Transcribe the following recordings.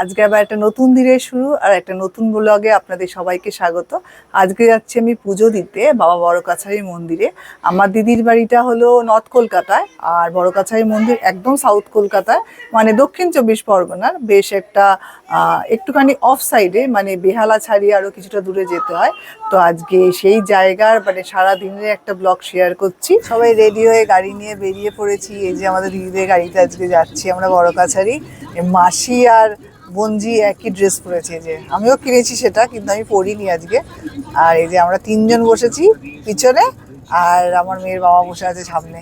আজকে আবার একটা নতুন দিনের শুরু আর একটা নতুন ব্লগে আপনাদের সবাইকে স্বাগত। আজকে যাচ্ছি আমি পুজো দিতে বাবা বড় কাছারি মন্দিরে। আমার দিদির বাড়িটা হলো নর্থ কলকাতায় আর বড় কাছারি মন্দির একদম সাউথ কলকাতায় মানে দক্ষিণ চব্বিশ পরগনার। বেশ একটা একটুখানি অফ সাইডে মানে বেহালা ছাড়িয়ে আরও কিছুটা দূরে যেতে হয়। তো আজকে সেই জায়গার মানে সারা দিনের একটা ব্লগ শেয়ার করছি। সবাই রেডি হয়ে গাড়ি নিয়ে বেরিয়ে পড়েছি। এই যে আমাদের দিদিদের গাড়িতে আজকে যাচ্ছি আমরা বড় কাছারি মাসি আর বঞ্জি একই ড্রেস পরেছে যে। আমিও কিনেছি সেটা, কিন্তু আমি পরিনি আজকে। আর এই যে আমরা তিনজন বসেছি পিছনে, আর আমার মেয়ের বাবা বসে আছে সামনে।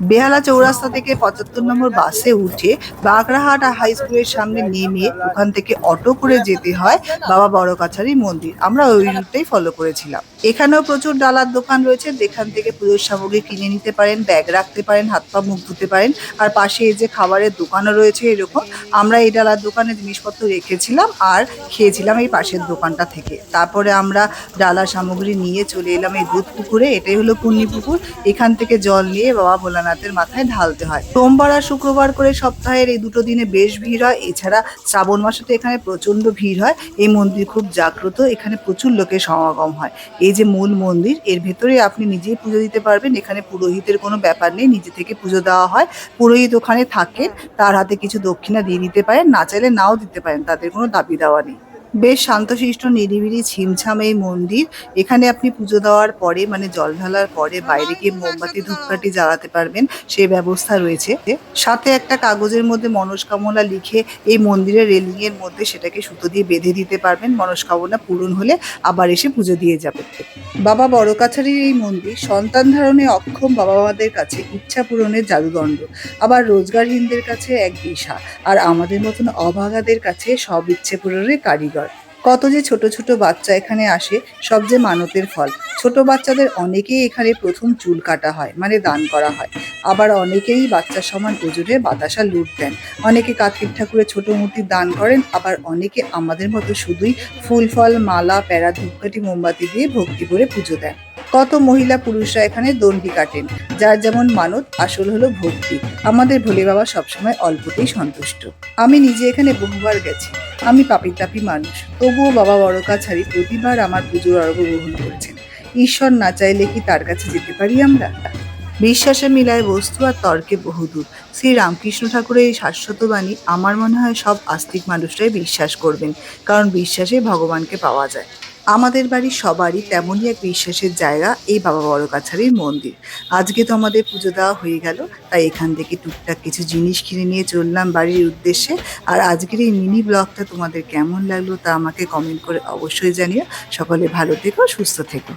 বেহালা চৌরাস্তা থেকে পঁচাত্তর নম্বর বাসে উঠে বাগড়াহাট হাই স্কুলের সামনে নেমে ওখান থেকে অটো করে যেতে হয় বাবা বড় কাছারি মন্দির। আমরা ওই রুটটাই ফলো করেছিলাম। এখানেও প্রচুর ডালার দোকান রয়েছে, যেখান থেকে পুজোর সামগ্রী কিনে নিতে পারেন, ব্যাগ রাখতে পারেন, হাত পা মুখ ধুতে পারেন, আর পাশে এই যে খাবারের দোকানও রয়েছে এরকম, আমরা এই ডালার দোকানে জিনিসপত্র রেখেছিলাম আর খেয়েছিলাম এই পাশের দোকানটা থেকে। তারপরে আমরা ডালা সামগ্রী নিয়ে চলে এলাম এই দুধ পুকুরে এটাই হলো পুণ্যি পুকুর এখান থেকে জল নিয়ে বাবা ভোলানাথের মাথায় ঢালতে হয়। সোমবার আর শুক্রবার করে সপ্তাহের এই দুটো দিনে বেশ ভিড় হয়। এছাড়া শ্রাবণ মাসে তো এখানে প্রচণ্ড ভিড় হয়। এই মন্দির খুব জাগ্রত। এখানে প্রচুর লোকের সমাগম হয়। এই যে মূল মন্দির, এর ভেতরে আপনি নিজেই পুজো দিতে পারবেন। এখানে পুরোহিতের কোনো ব্যাপার নেই। নিজে থেকে পুজো দেওয়া হয়। পুরোহিত ওখানে থাকেন। তার হাতে কিছু দক্ষিণা দিয়ে দিতে পারেন। না চাইলে নাও দিতে পারেন। তাদের কোনো দাবি দেওয়া নেই। বেশ শান্তশিষ্ট, নিরিবিলি, ছিমছাম এই মন্দির। এখানে আপনি পুজো দেওয়ার পরে মানে জল ঢালার পরে বাইরে গিয়ে মোমবাতি, ধূপকাঠি জ্বালাতে পারবেন, সে ব্যবস্থা রয়েছে। সাথে একটা কাগজের মধ্যে মনস্কামনা লিখে এই মন্দিরের রেলিং এর মধ্যে সেটাকে সুতো দিয়ে বেঁধে দিতে পারবেন। মনস্কামনা পূরণ হলে আবার এসে পুজো দিয়ে যাবেন। বাবা বড় কাছারির এই মন্দির সন্তান ধারণে অক্ষম বাবা মাদের কাছে ইচ্ছা পূরণের জাদুদণ্ড। আবার রোজগারহীনদের কাছে এক দিশা। আর আমাদের মতন অভাগাদের কাছে সব ইচ্ছে পূরণের কারিগর। কত যে ছোট ছোট বাচ্চা এখানে আসে, সব যে মানতের ফল। ছোট বাচ্চাদের অনেকেই এখানে প্রথম চুল কাটা হয় মানে দান করা হয়। আবার অনেকেই বাচ্চার সমান ওজনে বাতাসা লুট দেন। অনেকে কার্তিক ঠাকুরের ছোট মূর্তি দান করেন, আবার অনেকে আমাদের মতো শুধুই ফুল, ফল, মালা, প্যারা, ধূপকাঠি, মোমবাতি দিয়ে ভক্তি করে পুজো দেন। কত মহিলা পুরুষরা এখানে দণ্ডি কাটেন। যার যেমন মানত, আসল হলো ভক্তি। আমাদের ভোলে বাবা সবসময় অল্পতেই সন্তুষ্ট। আমি নিজে এখানে বহুবার গেছি। আমি পাপি তাপি মানুষ। তবুও বাবা বড় কাছারি প্রতিবার আমার পুজোর অর্ঘ গ্রহণ করেছেন। ঈশ্বর না চাইলে কি তার কাছে যেতে পারি আমরা? বিশ্বাসে মিলায় বস্তু আর তর্কে বহুদূর। শ্রী রামকৃষ্ণ ঠাকুরের এই শাশ্বত বাণী আমার মনে হয় সব আস্তিক মানুষরাই বিশ্বাস করবেন। কারণ বিশ্বাসে ভগবানকে পাওয়া যায়। আমাদের বাড়ির সবারই তেমনই এক বিশ্বাসের জায়গা, এই বাবা বড় কাছারির মন্দির। আজকে তো আমাদের পুজো দেওয়া হয়ে গেল, তাই এখান থেকে টুকটাক কিছু জিনিস কিনে নিয়ে চললাম বাড়ির উদ্দেশ্যে। আর আজকের এই মিনি ব্লগটা তোমাদের কেমন লাগল তা আমাকে কমেন্ট করে অবশ্যই জানিও। সকলে ভালো থেকো, সুস্থ থেকো।